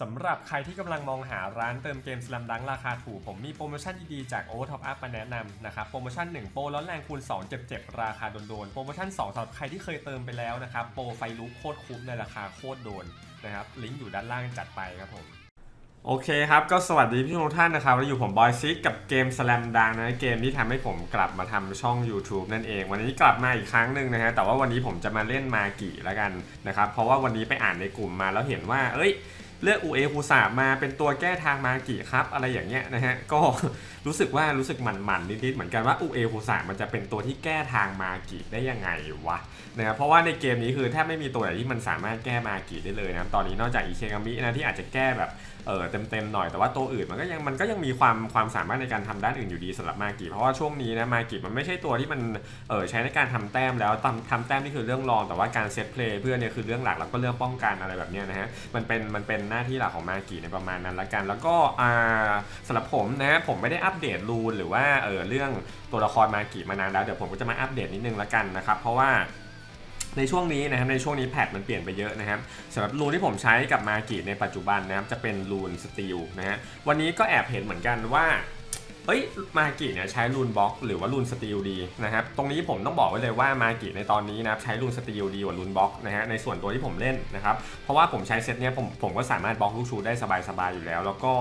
สำหรับใครที่กำลังมองหาร้านเติมเกมสลัมดังราคาถูก ผมมีโปรโมชั่นดีๆจาก o v e r Top Up มาแนะนำนะครับ โปรโมชั่น 1 โปรร้อนแรงคูณ 2 เจ็บๆ ราคาโดนๆ โปรโมชั่น 2สำหรับใครที่เคยเติมไปแล้วนะครับ โปรไฟลุกโคตรคุ้มในราคาโคตรโดนนะครับ ลิงก์อยู่ด้านล่างจัดไปครับผม โอเคครับ ก็สวัสดีพี่ทุกท่านนะครับวันนี้อยู่ผมบอยซิกกับเกม Slam ดังนะเกมที่ทำให้ผมกลับมาทำช่อง YouTube นั่นเอง วันนี้กลับมาอีกครั้งหนึ่งนะฮะ แต่ว่าวันนี้ผมจะมาเล่นมากิแล้วกันนะครับ เพราะว่าวันนี้ไปอ่านในกลุ่มมาแล้วเห็นว่า เอ้ย เลือกอูเอคูสามาเป็นตัวแก้ทางมากิครับอะไรอย่างเงี้ยนะฮะก็รู้สึกว่ารู้สึกหมันๆนิดๆเหมือนกันว่าอูเอคูสามันจะเป็นตัวที่แก้ทางมากิได้ยังไงวะนะครับเพราะว่าในเกมนี้คือแทบไม่มีตัวไหนที่มันสามารถแก้มากิได้เลยนะตอนนี้นอกจากอิเคกามินะที่อาจจะแก้แบบ เออเต็มๆหน่อยแต่ว่าตัวอื่นมันก็ยังมันก็ยังมีความความสามารถในการทำด้านอื่นอยู่ดีสำหรับมากิเพราะว่าช่วงนี้นะมากิมันไม่ใช่ตัวที่มันเออใช้ในการทำแต้มแล้วทำทำแต้มนี่คือเรื่องรอง แต่ว่าการเซตเพลย์เพื่อนเนี่ยคือเรื่องหลักแล้วก็เรื่องป้องกันอะไรแบบเนี้ยนะฮะมันเป็นมันเป็นหน้าที่หลักของมากิในประมาณนั้นละกัน แล้วก็อ่าสำหรับผมนะผมไม่ได้อัปเดตรูนหรือว่าเออเรื่องตัวละครมากิมานานแล้วเดี๋ยวผมก็จะมาอัปเดตนิดนึงละกันนะครับเพราะว่า ในช่วงนี้นะครับในช่วงนี้แพดมันเปลี่ยนไปเยอะนะครับสำหรับรูนที่ผมใช้กับมากิในปัจจุบันนะครับจะเป็นรูนสตีลนะฮะวันนี้ก็แอบเห็นเหมือนกันว่า เอ้ยมากิเนี่ยใช้รูนบล็อกหรือว่ารูนสตีลดีนะครับตรงนี้ผมต้องบอกไว้เลยว่ามากิในตอนนี้นะครับใช้รูนสตีลดีกว่ารูนบล็อกนะฮะในส่วนตัวที่ผมเล่นนะครับเพราะว่าผมใช้เซตเนี้ยผมผมก็สามารถบล็อกลูกชูได้สบายๆอยู่แล้ว แล้วก็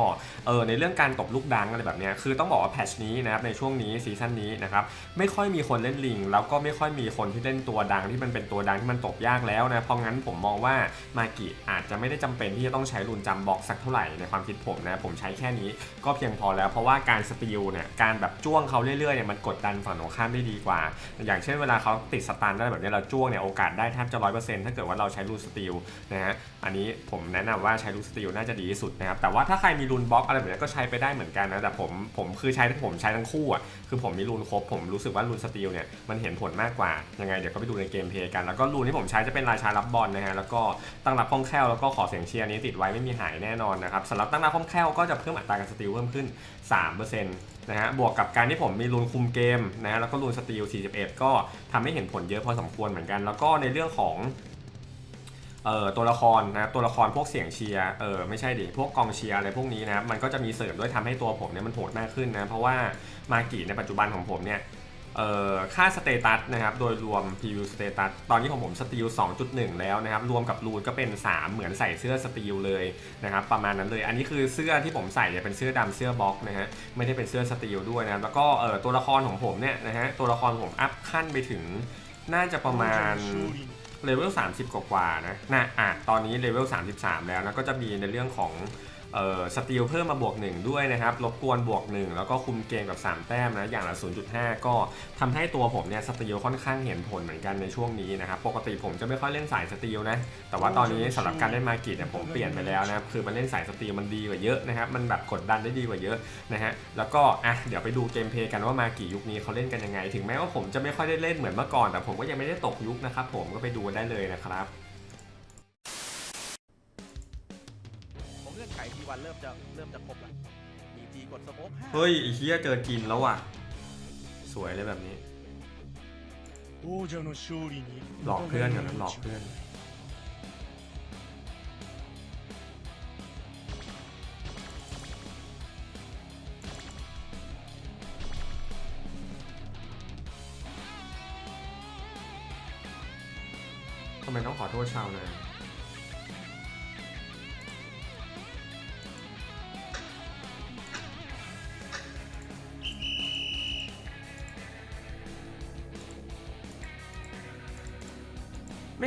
เออในเรื่องการตบลูกดังอะไรแบบเนี้ยคือต้องบอกว่าแพทชนี้นะครับในช่วงนี้ซีซั่นนี้นะครับไม่ค่อยมีคนเล่นลิง แล้วก็ไม่ค่อยมีคนที่เล่นตัวดังที่มันเป็นตัวดังที่มันตบยากแล้วนะเพราะงั้นผมมองว่ามากิอาจจะไม่ได้จำเป็นที่จะต้องใช้รุนจำบล็อกสักเท่าไหร่ในความคิดผมนะผมใช้แค่นี้ก็เพียงพอแล้วเพราะว่าการสติลเนี่ยการแบบจ้วงเขาเรื่อยๆเนี่ยมันกดดันฝั่งตรงข้ามได้ดีกว่า อย่างเช่นเวลาเขาติดสตันได้แบบนี้เราจ้วงเนี่ยโอกาสได้แทบจะร้อยเปอร์เซ็นต์ถ้าเกิดว่าเราใช้รูนสติลนะฮะอันนี้ผมแนะนำว่าใช้รูนสติลน่าจะดีที่สุดนะครับแต่ว่าถ้าใครมีรูนบล็อกอะไรแบบนี้ก็ใช้ไปได้เหมือนกันนะแต่ผมผมคือใช้ผมใช้ทั้งคู่อะคือผมมีรูนครบผมรู้สึกว่ารูนสตีลเนี่ยมันเห็นผลมากกว่ายังไงเดี๋ยวก็ไปดูในเกมเพย์กัน แล้วก็รูนที่ผมใช้จะเป็นราชารับบอลนะฮะแล้วก็ตั้งรับคล่องแคล่วแล้วก็ขอเสียงเชียร์นี้ติดไว้ไม่มีหายแน่นอนนะครับสำหรับตั้งรับคล่องแคล่วก็จะเพิ่มอัตราการสตีลเพิ่มขึ้น 3%นะฮะบวกกับการที่ผมมีรูนคุมเกมนะฮะแล้วก็รูนสตีล 41 ก็ทำให้เห็นผลเยอะพอสมควรเหมือนกัน แล้วก็ในเรื่องของเอ่อตัวละครนะตัวละครพวกเสียงเชียร์เออไม่ใช่ดิพวกกองเชียร์อะไรพวกนี้นะมันก็จะมีเสริมด้วยทำให้ตัวผมเนี่ยมันโหดมากขึ้นนะเพราะว่ามากิในปัจจุบันของผมเนี่ย ค่าสเตตัสนะครับโดยรวม PU สเตตัสตอนนี้ของผมสตีล2.1 แล้วนะครับ รวมกับรูนก็เป็น 3 เหมือนใส่เสื้อสตีลเลยนะครับ ประมาณนั้นเลย อันนี้คือเสื้อที่ผมใส่เนี่ยเป็นเสื้อดำเสื้อบล็อกนะฮะไม่ได้เป็นเสื้อสตีลด้วยนะครับ แล้วก็ตัวละครของผมเนี่ยนะฮะตัวละครผมอัพขั้นไปถึงน่าจะประมาณเลเวล30 กว่าๆนะนะอะตอนนี้เลเวล33 แล้วนะก็จะมีในเรื่องของ เอ่อสตีลเพิ่มมาบวก 1 ด้วยนะครับรบกวนบวก 1 แล้วก็คุมเกมกับ 3 แต้มนะอย่างละ 0.5 ก็ทำให้ตัวผมเนี่ยสตีลค่อนข้างเห็นผลเหมือนกันในช่วงนี้นะครับปกติผมจะไม่ค่อยเล่นสายสตีลนะแต่ว่าตอนนี้สำหรับการเล่นมากิเนี่ยผมเปลี่ยนไปแล้วนะครับคือมันเล่นสายสตีลมันดีกว่าเยอะนะครับมันแบบกดดันได้ดีกว่าเยอะนะฮะแล้วก็อะเดี๋ยวไปดูเกมเพลย์กันว่ามากี่ยุคนี้เขาเล่นกันยังไง ถึงแม้ว่าผมจะไม่ค่อยได้เล่นเหมือนเมื่อก่อน แต่ผมก็ยังไม่ได้ตกยุคนะครับผมก็ไปดูได้เลยนะครับ เงื่อนไขทีวันเริ่มจะเริ่มจะครบแล้วมีทีกดสโมกห้าเฮ้ยไอ้เฮียเจอจีนแล้วว่ะ สวยเลยแบบนี้ หลอกเพื่อนอย่างนั้นหลอกเพื่อน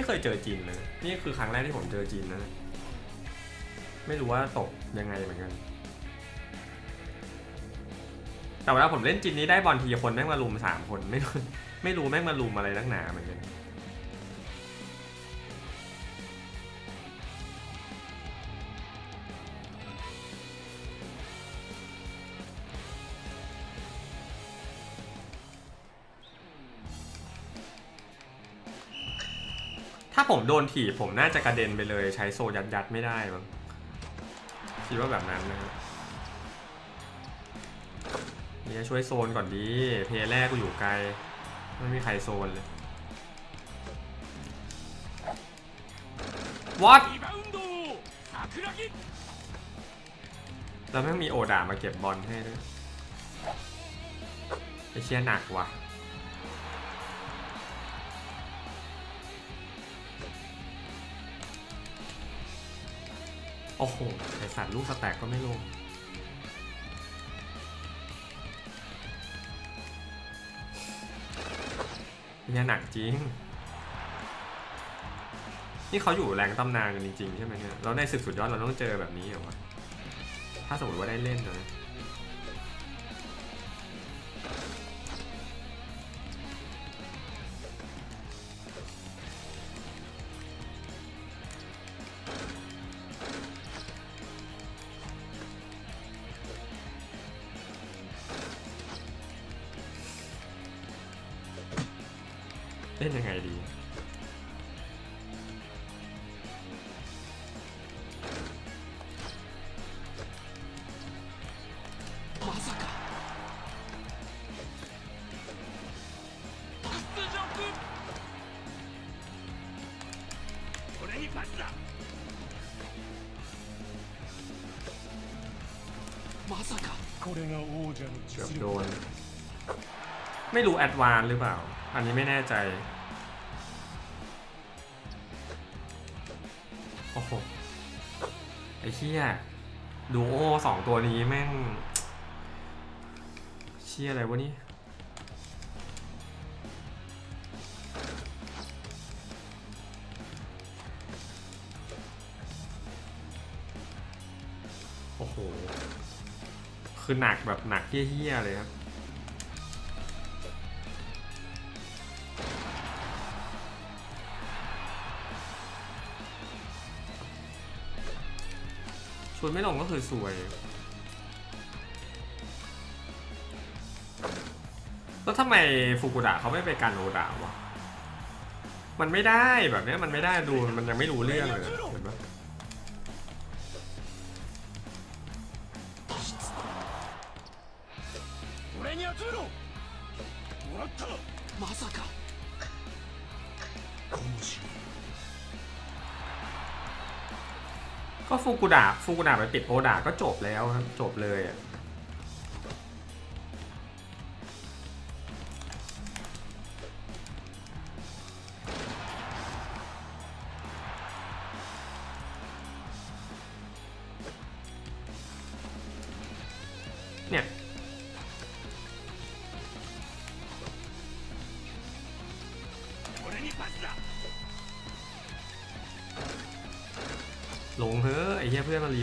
เคยเจอจีนเลย นี่คือครั้งแรกที่ผมเจอจีนนะ ไม่รู้ว่าตกยังไงเหมือนกัน แต่เวลาผมเล่นจีนนี้ได้บอลทีคนแม่งมาลุมสามคนไม่รู้ไม่รู้แม่งมาลุมอะไรนักหนาเหมือนกัน ถ้าผมโดนถีบผมน่าจะกระเด็นไปเลยใช้โซยัดยัดไม่ได้มั้งคิดว่าแบบนั้นนะเนี่ยช่วยโซนก่อนดีเพลแรกกูอยู่ไกล ไม่มีใครโซนเลยวอตแล้วแม่งมีโอดามาเก็บบอลให้ด้วยไอเชี่ยหนักว่ะ โอ้โหไอสัตว์ลูกสแต็กก็ไม่ลง เนี่ยหนักจริง นี่เขาอยู่แรงตำนานกันจริงๆใช่ไหมเนี่ยเราในศึกสุดยอดเราต้องเจอแบบนี้เหรอวะ ถ้าสมมติว่าได้เล่นนะ これが王者の เกือบ 実 โด 力 น ไม่รู้แอดวานหรือเปล่า อันนี้ไม่แน่ใจ โอ้โห ไอ้เชี่ยดูโอสองตัวนี้แม่ง เชี่ยอะไรวะนี่ โ คือหนักแบบหนักเฮี้ยๆเลยครับ ชวนไม่ลงก็คือซวย แล้วทำไมฟูกุดะเขาไม่ไปกันโอดาวะ มันไม่ได้แบบนี้มันไม่ได้ดูมันยังไม่รู้เรื่องเลยเห็นปะ まさか面白い ก็ฟูกุดะฟูกุดะไปปิดโอดาก็จบแล้วครับจบเลยอะ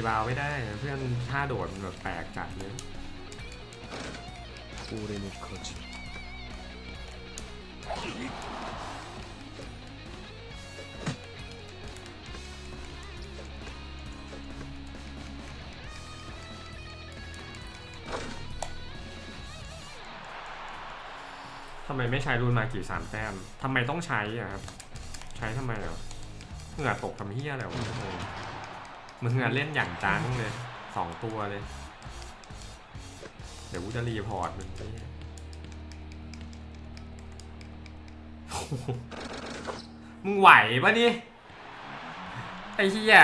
บาวด์ไม่ได้ เพื่อนท่าโดดมันแบบแปลกจัดเลย 俺の勝ちだ ทำไมไม่ใช้รุนมากี่สามแต้ม ทำไมต้องใช้อะครับ ใช้ทำไมอ่ะเหงื่อตกทำเฮี้ยอะไรวะโอ้โห มึงเหงื่อเล่นอย่างจังเลยสองตัวเลย เดี๋ยวกูจะรีพอร์ตมึงไอ้เหี้ยมึงไหวปะนี่ไอ้เฮี้ย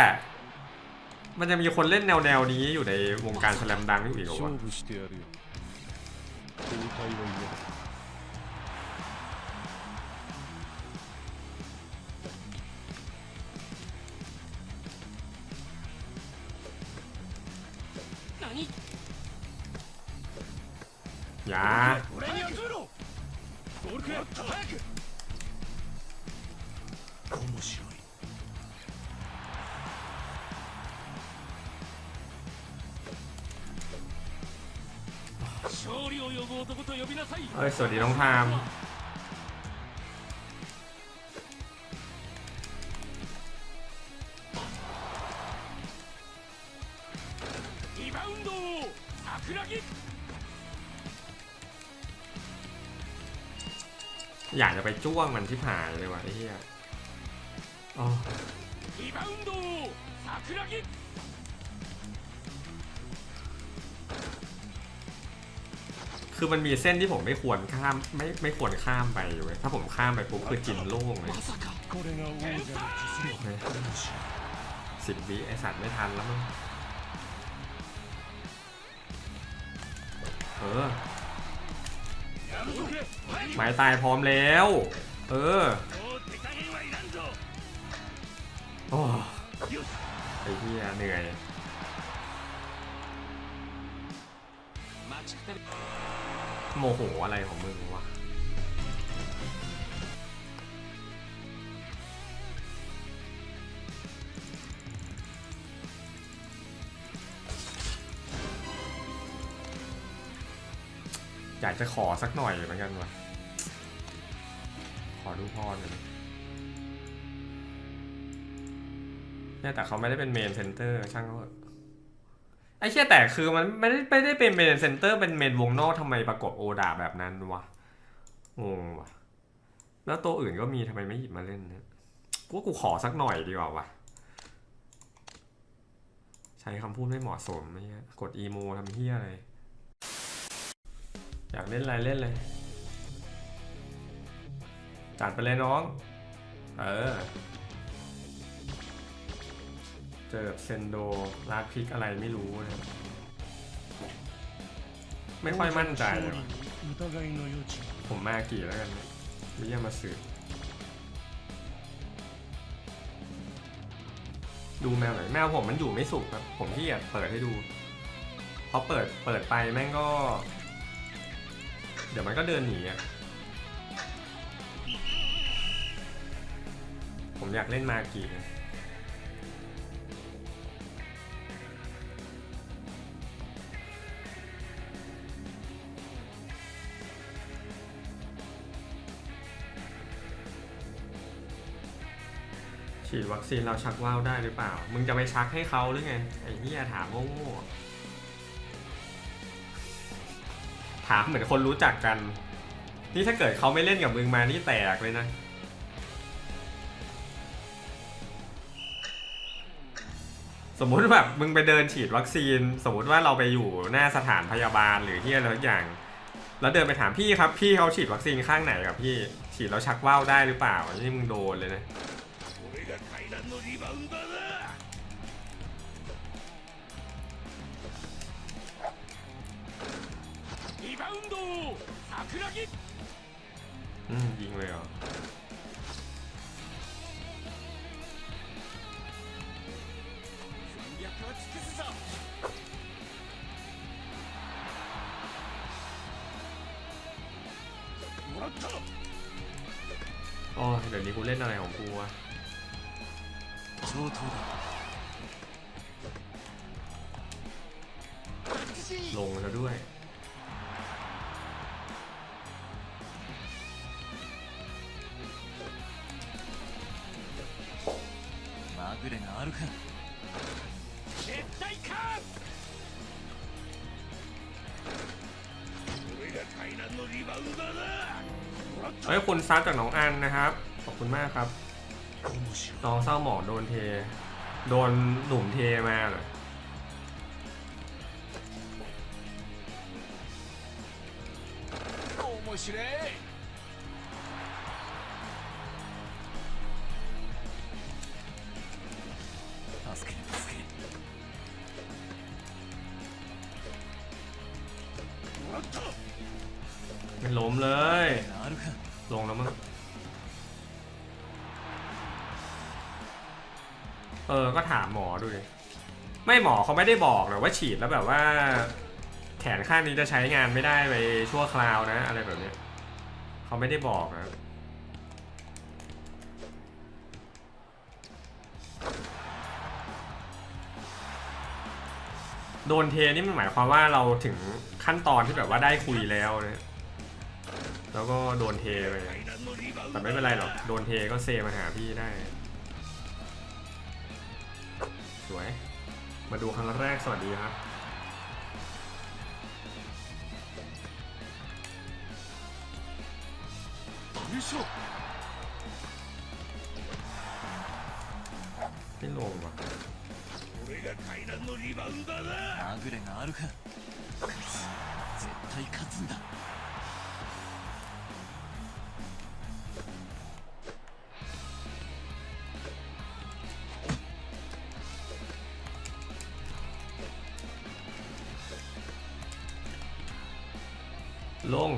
มันจะมีคนเล่นแนวแนวนี้อยู่ในวงการสแลมดังอยู่อีกเหรอวะ にい。や俺に集めろゴールクやった早く面白い。勝利を呼ぶ男と呼びなさい。おい。それロンファーム จ้วงมันที่ผ่านเลยวะไอ้เหี้ยคือมันมีเส้นที่ผมไม่ควรข้ามไม่ไม่ควรข้ามไปเลยถ้าผมข้ามไปปุ๊บคือจินโล่งเลยสิบวิไอสัตว์ไม่ทันแล้วมั้งเออ หมายตายพร้อมแล้ว เออโอ้ไอ้เหี้ยเหนื่อยโมโหอะไรของมึง อยากจะขอสักหน่อยเหมือนกันวะขอดูพรหน่อยเนี่ยแต่เขาไม่ได้เป็นเมนเซนเตอร์ช่างเขาไอ้เชี่ยแต่คือมันไม่ได้ไม่ได้เป็นเมนเซนเตอร์เป็นเมนวงนอกทำไมประกบโอดาแบบนั้นวะงงวะแล้วตัวอื่นก็มีทำไมไม่หยิบมาเล่นเนี่ยกูว่ากูขอสักหน่อยดีกว่าวะใช้คำพูดไม่เหมาะสมไอ้เหี้ยกดอีโมทำเฮี้ยอะไร อยากเล่นอะไรเล่นเลยจัดไปเลยน้อง เออ เจอเซนโดลากพิกอะไรไม่รู้นะ ไม่ค่อยมั่นใจเลยผมมากี่แล้วกันวิยามาสืบดูแมวหน่อยแมวผมมันอยู่ไม่สุกครับ ผมที่อยากเปิดให้ดูพอเปิดเปิดไปแม่งก็ เดี๋ยวมันก็เดินหนีอะ ผมอยากเล่นมากี่นะฉีดวัคซีนเราชักว่าวได้หรือเปล่า มึงจะไปชักให้เขาหรือไง ไอ้เหี้ยถามโง่ๆ ถามเหมือนคนรู้จักกัน นี่ถ้าเกิดเขาไม่เล่นกับมึงมานี่แตกเลยนะ สมมุติแบบมึงไปเดินฉีดวัคซีน สมมุติว่าเราไปอยู่หน้าสถานพยาบาลหรือที่อะไรทุกอย่าง แล้วเดินไปถามพี่ครับ พี่เขาฉีดวัคซีนข้างไหนครับพี่ฉีดแล้วชักว่าวได้หรือเปล่า นี่มึงโดนเลยนะ 桜木อืม เฮ้ยคุณซัดจากน้องอันนะครับ ขอบคุณมากครับ 面白い น้องเศร้าหมองโดนเท โดนหนุ่มเทมาเลย 面白い ไม่หมอเขาไม่ได้บอกหรอกว่าฉีดแล้วแบบว่า แขนข้างนี้จะใช้งานไม่ได้ไปชั่วคราวนะ อะไรแบบเนี้ยเขาไม่ได้บอกนะโดนเทนี่มันหมายความว่าเราถึงขั้นตอนที่แบบว่าได้คุยแล้วนะแล้วก็โดนเทไปแต่ไม่เป็นไรหรอก โดนเทก็เซมาหาพี่ได้ สวย มาดูครั้งแรกสวัสดีครับ 優勝 ไม่ลงว่ะ 俺が階段のリバウンダーだまぐれがあるか絶対勝つんだ ลง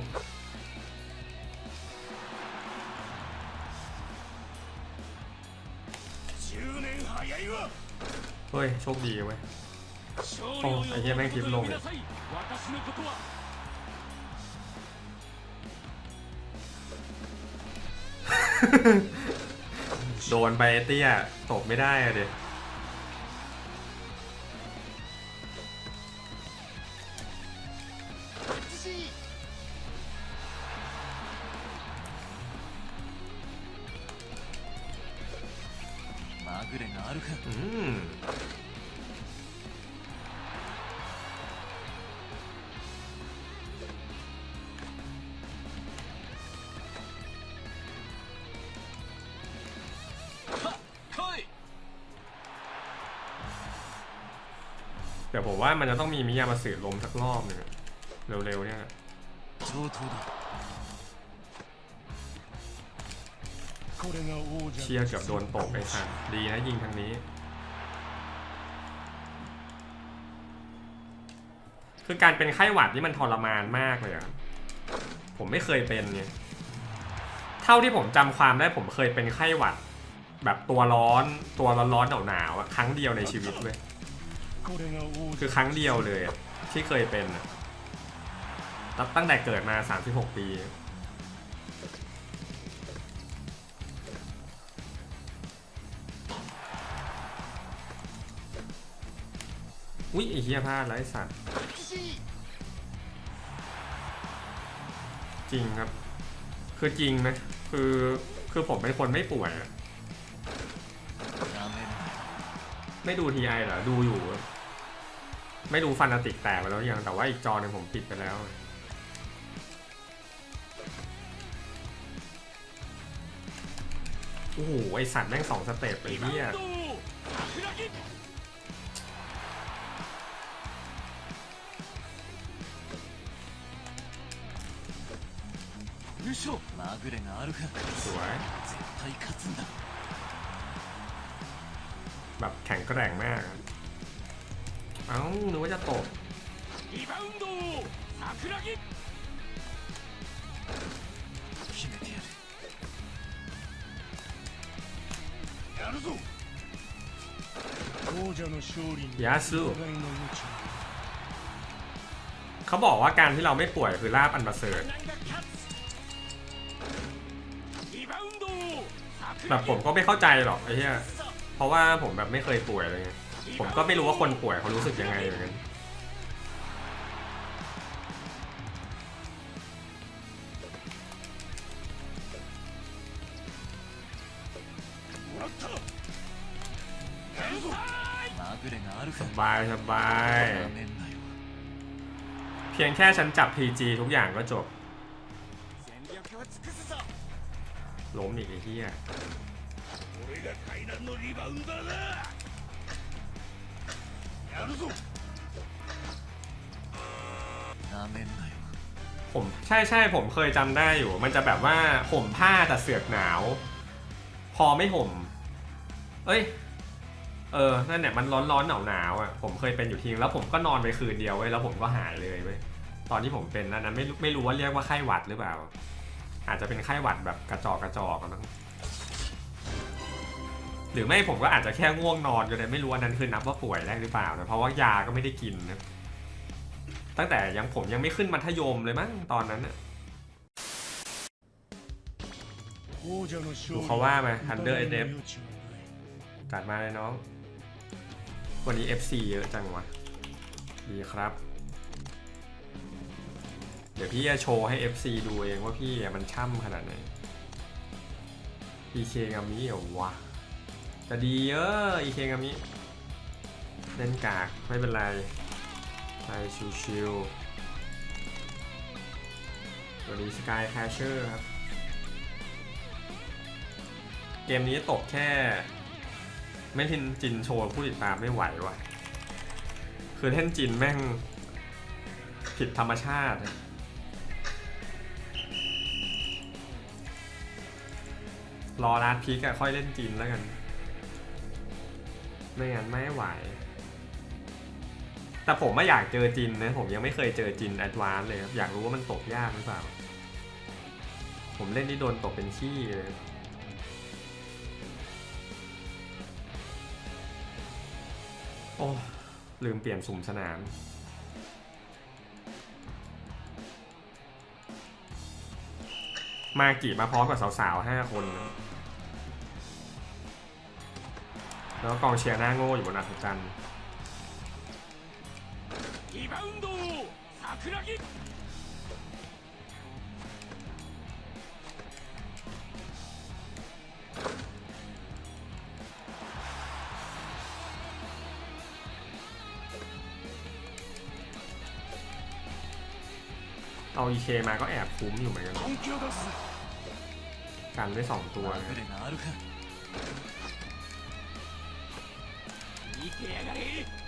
เฮ้ย โชคดีเว้ยโอ้ไอ้เหี้ยแม่งคลิปลงเลยโดนไปเตี้ยตกไม่ได้อะเด็ ว่ามันจะต้องมีมิยามาสื่อลมสักรอบหนึงเร็วๆเนี่ยเชียร์เกือบโดนตกไอ้สัดีนะยิงทางนี้ คือการเป็นไข้หวัดนี่มันทรมานมากเลยครับผมไม่เคยเป็นเนี่ยเท่าที่ผมจำความได้ผมเคยเป็นไข้หวัด แบบตัวร้อนตัวร้อนๆหนาวๆครั้งเดียวในชีวิตเลย คือครั้งเดียวเลยที่เคยเป็นตั้งแต่เกิดมา 36 ปีอุ้ยไอเฮียพลาดไรสัตว์ จริงครับ คือจริงนะ คือคือผมเป็นคนไม่ป่วย ไม่ดูทีไอเหรอ ดูอยู่ ไม่ดูฟันติกแตกไปแล้วยัง แต่ว่าอีกจอหนึงผมปิดไปแล้ว โอ้โห ไอสัตว์แม่งสองสเต็ปไปเหี้ย リバウンド桜木優勝まぐれがあるか สวย 絶対勝つんだ แบบแข็งแกร่งมากอะ เอ้าหนูว่าจะตกยาสุเขาบอกว่าการที่เราไม่ป่วยคือลาบอันประเสริฐแบบผมก็ไม่เข้าใจหรอกไอ้เนี่ยเพราะว่าผมแบบไม่เคยป่วยเลยไง ผมก็ไม่รู้ว่าคนป่วยเขารู้สึกยังไงเหมือนกันสบายสบาย เพียงแค่ฉันจับ PG ทุกอย่างก็จบ ล้มอีกไอ้เหี้ย なめんなよ ผมใช่ใช่ผมเคยจำได้อยู่ มันจะแบบว่าห่มผ้าแต่เสือกหนาว พอไม่ห่ม เอ้ย เออ นั่นเนี่ยมันร้อนร้อนหนาวหนาวๆอ่ะ ผมเคยเป็นอยู่ทีนึงแล้วผมก็นอนไปคืนเดียวเว้ย แล้วผมก็หายเลยเว้ย ตอนที่ผมเป็นนั้นนะไม่รู้ไม่รู้ว่าเรียกว่าไข้หวัดหรือเปล่า อาจจะเป็นไข้หวัดแบบกระจอกกระจอกอะมั้ง หรือไม่ผมก็อาจจะแค่ง่วงนอนก็ได้ไม่รู้ว่านั้นคือนับว่าป่วยแรกหรือเปล่านะเพราะว่ายาก็ไม่ได้กินนะตั้งแต่ยังผมยังไม่ขึ้นมัธยมเลยมั้งตอนนั้นเนี่ยดูเขาว่าไหมฮันเดอร์เอเดฟจัดมาเลยน้อง วันนี้ FC เยอะจังวะ ดีครับ เดี๋ยวพี่จะโชว์ให้ FC ดูเองว่าพี่มันช่ำขนาดไหนพี PK กามิเหรอวะ จะดีเออ EK งามิเล่นกากไม่เป็นไรไปชิวๆสวัสดีสกายแคชเชอร์ครับ เกมนี้ตกแค่ ไม่ทินจินโชว์ผู้ติดตามไม่ไหวว่ะ คือเล่นจินแม่ง ผิดธรรมชาติรอลาดพีกอะค่อยเล่นจินแล้วกัน ไม่งั้นไม่ไหว แต่ผมไม่อยากเจอจินนะ ผมยังไม่เคยเจอจินแอดวานเลยครับ อยากรู้ว่ามันตกยากหรือเปล่า ผมเล่นนี่โดนตกเป็นขี้เลยโอ้ลืมเปลี่ยนสุ่มสนามมากี่มาพร้อมกับสาวๆห้าคนนะ แล้วกองเชียร์หน้าโง่อยู่บนอัศจรรย์เอาอีเคมาก็แอบคุ้มอยู่เหมือนกัน กันได้สองตัวนะ きやがれ。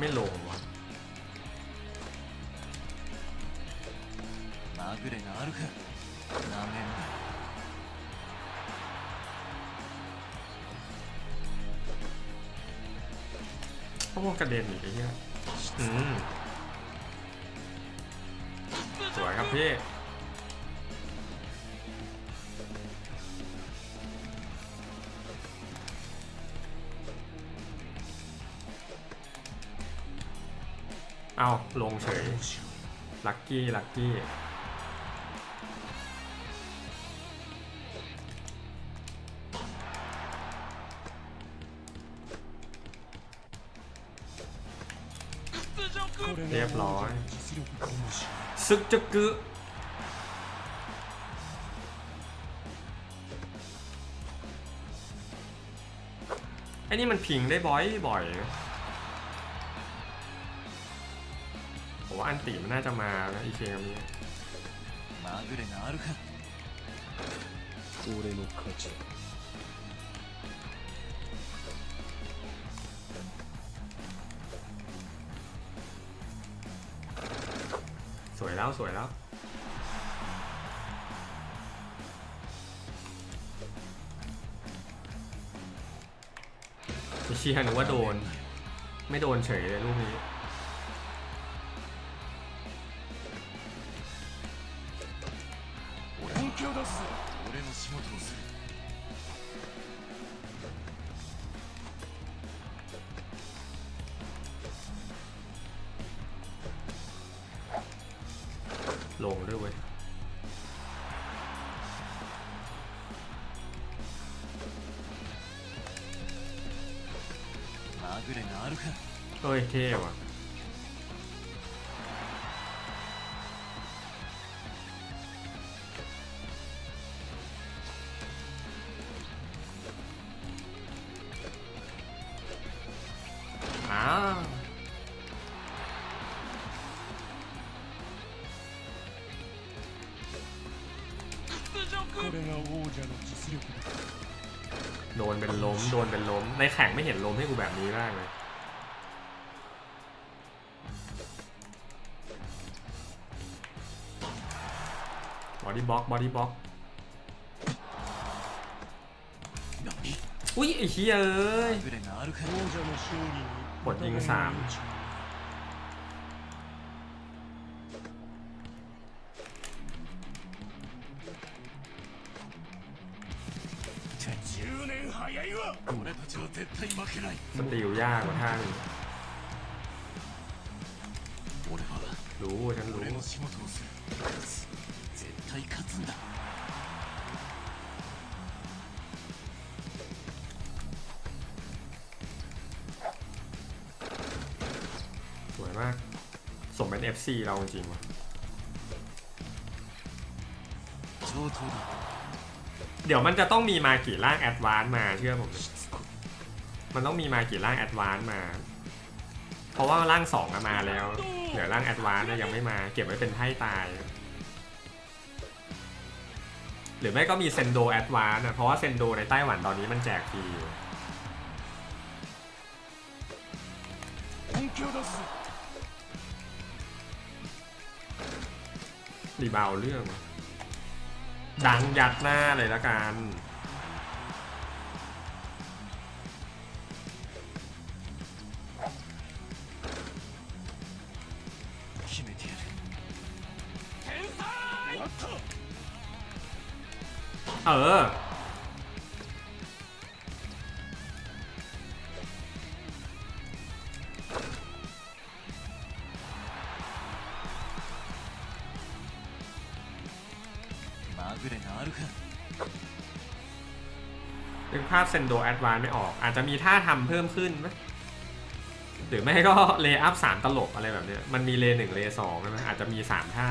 ไม่ลงวะ まぐれがあるかなめんな เพราะว่ากระเด็นอีกไอ้เหี้ยอืมสวยครับพี่ เอาลงเฉย ลักกี้ ลักกี้ เรียบร้อยซึกจะกึไอ้นี่มันพิงได้บ่อยบ่อย ว่าอันติมันน่าจะมานะอีเคกับนี้ まぐれがあるか俺の勝ちだ สวยแล้วสวยแล้ว เชียร์นึกว่าโดน ไม่โดนเฉยเลยลูกนี้ ลงด้วยเว้ยเฮ้ยเท่ว่ะ ในแข่งไม่เห็นลมให้กูแบบนี้ได้เลยบอดี้บล็อกบอดี้บล็อกอุ้ยไอ้เชี่ยเอ้ยกดยิงสาม สติวยากกว่าท่านรู้ฉันรู้สวยมาก สมเป็น FC เราจริงว่ะเดี๋ยวมันจะต้องมีมากี่ร่างแอดวานมาเชื่อผม มันต้องมีมากี่ร่างแอดวานมา เพราะว่าร่างสองมาแล้ว เหลือร่างแอดวานยังไม่มา เก็บไว้เป็นไพ่ตาย หรือไม่ก็มีเซนโดแอดวานนะเพราะว่าเซนโดในไต้หวันตอนนี้มันแจกฟรีรีบาวเรื่อง ดังยัดหน้าเลยละกัน เออ มาเกรนารุคันึกภาพเซนโดแอดวานไม่ออก อาจจะมีท่าทำเพิ่มขึ้นไหมหรือไม่ก็เลอัพสามตลบอะไรแบบเนี้ยมันมีเลหนึ่งเลสองใช่ไหมอาจจะมีสามท่า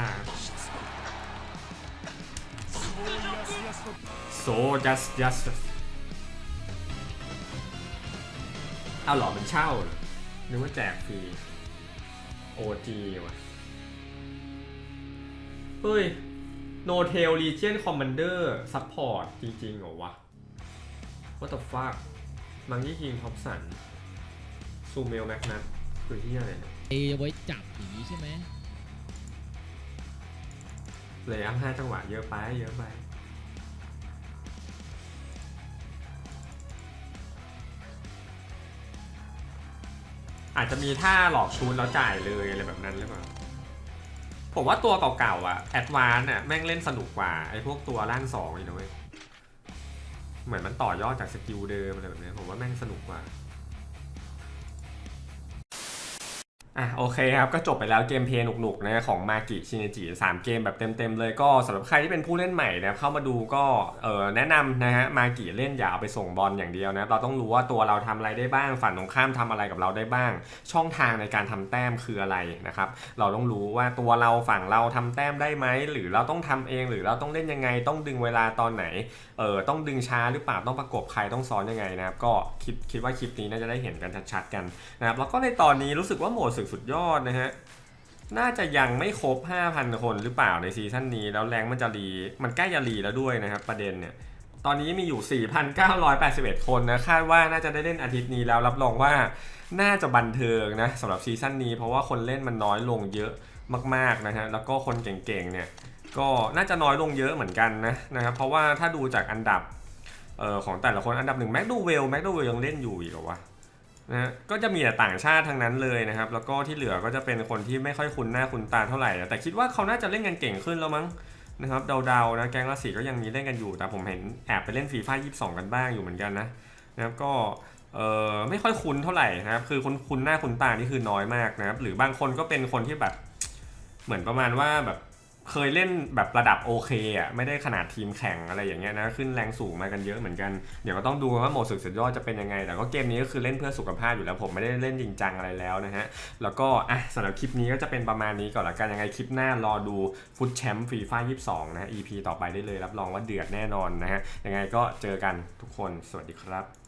โซจัสจัสเอาหรอมันเช่าหรอนึกว่าแจกฟรีโอจีว่ะ เฮ้ย โนเทลลีเจียนคอมมานเดอร์ซัพพอร์ตจริงๆเหรอวะ What the fuck มังยี่คิงท็อปสันซูเมลแม็กนัทคือที่อะไรเนี่ยเอไว้จับผีใช่ไหมเลยอัพห้าจังหวะเยอะไปเยอะไป อาจจะมีท่าหลอกชูนแล้วจ่ายเลยอะไรแบบนั้นหรือเปล่าผมว่าตัวเก่าๆอะแอดวานอะแม่งเล่นสนุกกว่าไอ้พวกตัวร่างสองอีกนะเว้ยเหมือนมันต่อยอดจากสกิลเดิมอะไรแบบนี้ผมว่าแม่งสนุกกว่า อะโอเคครับ ก็จบไปแล้วเกมเพลย์หนุกๆนะของมากิชินจิสามเกมแบบเต็มๆเลยก็สำหรับใครที่เป็นผู้เล่นใหม่นะเข้ามาดูก็เออแนะนำนะฮะมากิเล่นอย่าเอาไปส่งบอลอย่างเดียวนะเราต้องรู้ว่าตัวเราทำอะไรได้บ้างฝั่งตรงข้ามทำอะไรกับเราได้บ้าง ช่องทางในการทำแต้มคืออะไรนะครับเราต้องรู้ว่าตัวเราฝั่งเราทำแต้มได้ไหมหรือเราต้องทำเองหรือเราต้องเล่นยังไงต้องดึงเวลาตอนไหน เออต้องดึงช้าหรือเปล่าต้องประกบใครต้องซ้อนยังไงนะครับ ก็คิดคิดว่าคลิปนี้น่าจะได้เห็นกันชัดๆกันนะครับแล้วก็ในตอนนี้รู้สึกว่าโหมดศึกสุดยอดนะฮะน่าจะยังไม่ครบ 5,000 คนหรือเปล่าในซีซั่นนี้ แล้วแรงมันจะรีมันใกล้จะรีแล้วด้วยนะครับประเด็นเนี่ยตอนนี้มีอยู่ 4,981 คนนะ คาดว่าน่าจะได้เล่นอาทิตย์นี้แล้วรับรองว่าน่าจะบันเทิงนะสำหรับซีซั่นนี้เพราะว่าคนเล่นมันน้อยลงเยอะมากๆนะฮะแล้วก็คนเก่งๆเนี่ย ก็น่าจะน้อยลงเยอะเหมือนกันนะนะครับ เพราะว่าถ้าดูจากอันดับออของแต่ละคนอันดับหนึ่งแม็กดูเวลแม็กดูเวลยังเล่นอยู่อีกเหรอวะนะก็จะมีแต่ต่างชาติทั้งนั้นเลยนะครับ แล้วก็ที่เหลือก็จะเป็นคนที่ไม่ค่อยคุ้นหน้าคุ้นตาเท่าไหร่แต่คิดว่าเขาน่าจะเล่นกันเก่งขึ้นแล้วมั้งนะครับเดาๆนะแก๊งราศีก็ยังมีเล่นกันอยู่ แต่ผมเห็นแอบไปเล่นฟีฟ่า22กันบ้างอยู่เหมือนกันนะนะครับก็เออไม่ค่อยคุ้นเท่าไหร่นะครับคือคนคุ้นหน้าคุ้นตานี่คือน้อยมากนะครับหรือบางคนก็เป็นคนที่แบบเหมือนประมาณว่าแบบ เคยเล่นแบบระดับโอเคอะไม่ได้ขนาดทีมแข่งอะไรอย่างเงี้ยนะขึ้นแรงสูงมากันเยอะเหมือนกันเดี๋ยวก็ต้องดูว่าโหมดศึกสุดยอดจะเป็นยังไง แต่ก็เกมนี้ก็คือเล่นเพื่อสุขภาพอยู่แล้วผมไม่ได้เล่นจริงจังอะไรแล้วนะฮะแล้วก็อะสำหรับคลิปนี้ก็จะเป็นประมาณนี้ก่อนละกันยังไงคลิปหน้ารอดูฟุตแชมป์ฟีฟ่า22นะฮะ EP ต่อไปได้เลยรับรองว่าเดือดแน่นอนนะฮะยังไงก็เจอกันทุกคนสวัสดีครับ